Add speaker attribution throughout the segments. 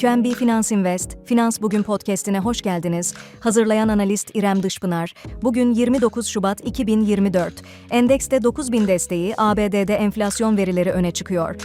Speaker 1: QNB Finans Invest, Finans Bugün podcast'ine hoş geldiniz. Hazırlayan analist İrem Dışpınar. Bugün 29 Şubat 2024. Endekste 9000 desteği, ABD'de enflasyon verileri öne çıkıyor.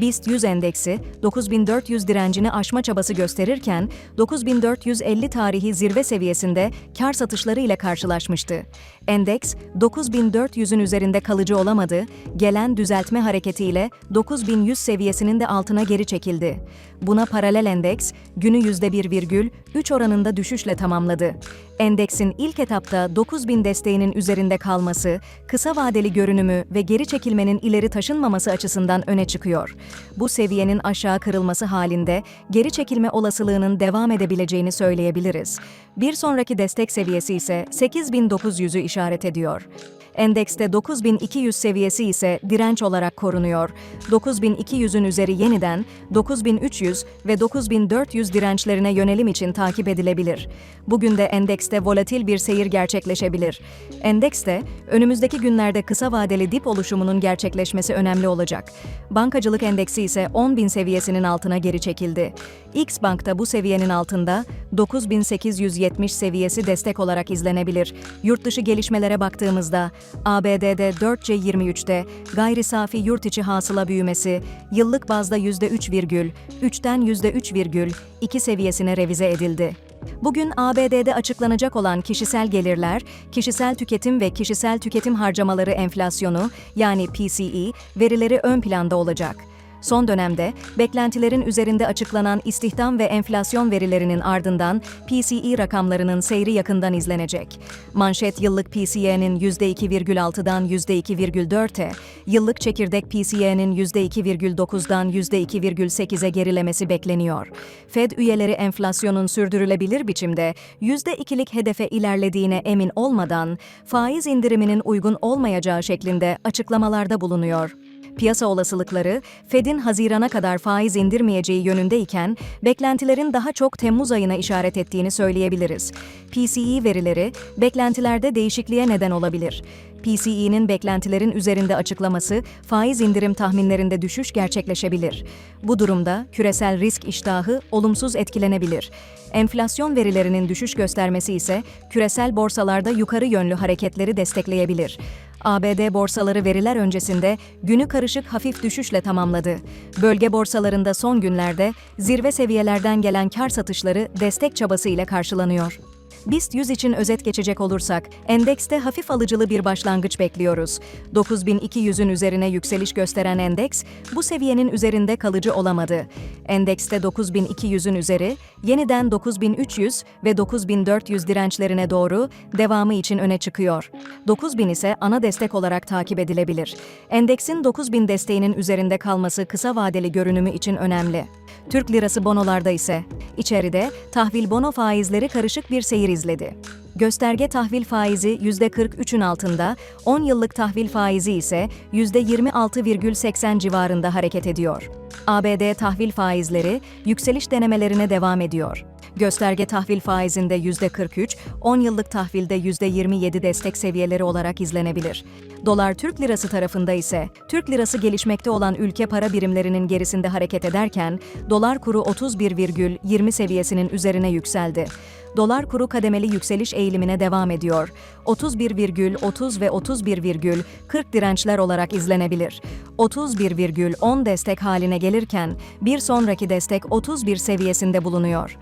Speaker 1: BIST 100 endeksi 9400 direncini aşma çabası gösterirken 9450 tarihi zirve seviyesinde kar satışları ile karşılaşmıştı. Endeks 9400'ün üzerinde kalıcı olamadı, gelen düzeltme hareketiyle 9100 seviyesinin de altına geri çekildi. Buna paralel endeks günü %1,3 oranında düşüşle tamamladı. Endeksin ilk etapta 9000 desteğinin üzerinde kalması, kısa vadeli görünümü ve geri çekilmenin ileri taşınmaması açısından öne çıkıyor. Bu seviyenin aşağı kırılması halinde geri çekilme olasılığının devam edebileceğini söyleyebiliriz. Bir sonraki destek seviyesi ise 8900'ü işaret ediyor. Endekste 9200 seviyesi ise direnç olarak korunuyor. 9200'ün üzeri yeniden 9300 ve 9400 dirençlerine yönelim için takip edilebilir. Bugün de endekste volatil bir seyir gerçekleşebilir. Endekste önümüzdeki günlerde kısa vadeli dip oluşumunun gerçekleşmesi önemli olacak. Bankacılık endeksi ise 10.000 seviyesinin altına geri çekildi. X Bank'ta bu seviyenin altında 9870 seviyesi destek olarak izlenebilir. Yurt dışı gelişmelere baktığımızda ABD'de 4C23'te gayri safi yurt içi hasıla büyümesi yıllık bazda %3,3'ten %3,2 seviyesine revize edildi. Bugün ABD'de açıklanacak olan kişisel gelirler, kişisel tüketim ve kişisel tüketim harcamaları enflasyonu yani PCE verileri ön planda olacak. Son dönemde beklentilerin üzerinde açıklanan istihdam ve enflasyon verilerinin ardından PCE rakamlarının seyri yakından izlenecek. Manşet yıllık PCE'nin %2,6'dan %2,4'e, yıllık çekirdek PCE'nin %2,9'dan %2,8'e gerilemesi bekleniyor. Fed üyeleri enflasyonun sürdürülebilir biçimde %2'lik hedefe ilerlediğine emin olmadan faiz indiriminin uygun olmayacağı şeklinde açıklamalarda bulunuyor. Piyasa olasılıkları, Fed'in Haziran'a kadar faiz indirmeyeceği yönündeyken, beklentilerin daha çok Temmuz ayına işaret ettiğini söyleyebiliriz. PCE verileri, beklentilerde değişikliğe neden olabilir. PCE'nin beklentilerin üzerinde açıklaması, faiz indirim tahminlerinde düşüş gerçekleşebilir. Bu durumda küresel risk iştahı olumsuz etkilenebilir. Enflasyon verilerinin düşüş göstermesi ise küresel borsalarda yukarı yönlü hareketleri destekleyebilir. ABD borsaları veriler öncesinde günü karışık hafif düşüşle tamamladı. Bölge borsalarında son günlerde zirve seviyelerden gelen kar satışları destek çabası ile karşılanıyor. BIST 100 için özet geçecek olursak, endekste hafif alıcılı bir başlangıç bekliyoruz. 9200'ün üzerine yükseliş gösteren endeks, bu seviyenin üzerinde kalıcı olamadı. Endekste 9200'ün üzeri, yeniden 9300 ve 9400 dirençlerine doğru devamı için öne çıkıyor. 9000 ise ana destek olarak takip edilebilir. Endeksin 9000 desteğinin üzerinde kalması kısa vadeli görünümü için önemli. Türk lirası bonolarda ise içeride tahvil bono faizleri karışık bir seyir izledi. Gösterge tahvil faizi %43'ün altında, 10 yıllık tahvil faizi ise %26,80 civarında hareket ediyor. ABD tahvil faizleri yükseliş denemelerine devam ediyor. Gösterge tahvil faizinde %43, 10 yıllık tahvilde %27 destek seviyeleri olarak izlenebilir. Dolar Türk lirası tarafında ise Türk lirası gelişmekte olan ülke para birimlerinin gerisinde hareket ederken dolar kuru 31,20 seviyesinin üzerine yükseldi. Dolar kuru kademeli yükseliş eğilimine devam ediyor. 31,30 ve 31,40 dirençler olarak izlenebilir. 31,10 destek haline gelirken bir sonraki destek 31 seviyesinde bulunuyor.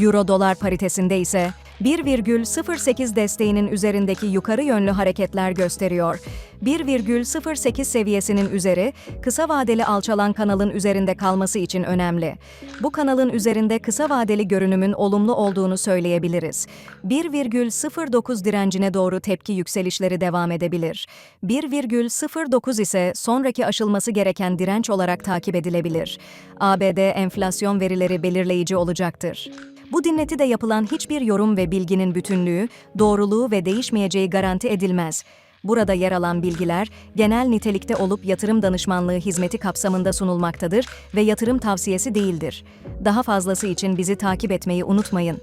Speaker 1: Euro dolar paritesinde ise 1,08 desteğinin üzerindeki yukarı yönlü hareketler gösteriyor. 1,08 seviyesinin üzeri, kısa vadeli alçalan kanalın üzerinde kalması için önemli. Bu kanalın üzerinde kısa vadeli görünümün olumlu olduğunu söyleyebiliriz. 1,09 direncine doğru tepki yükselişleri devam edebilir. 1,09 ise sonraki aşılması gereken direnç olarak takip edilebilir. ABD enflasyon verileri belirleyici olacaktır. Bu dinletide yapılan hiçbir yorum ve bilginin bütünlüğü, doğruluğu ve değişmeyeceği garanti edilmez. Burada yer alan bilgiler genel nitelikte olup yatırım danışmanlığı hizmeti kapsamında sunulmaktadır ve yatırım tavsiyesi değildir. Daha fazlası için bizi takip etmeyi unutmayın.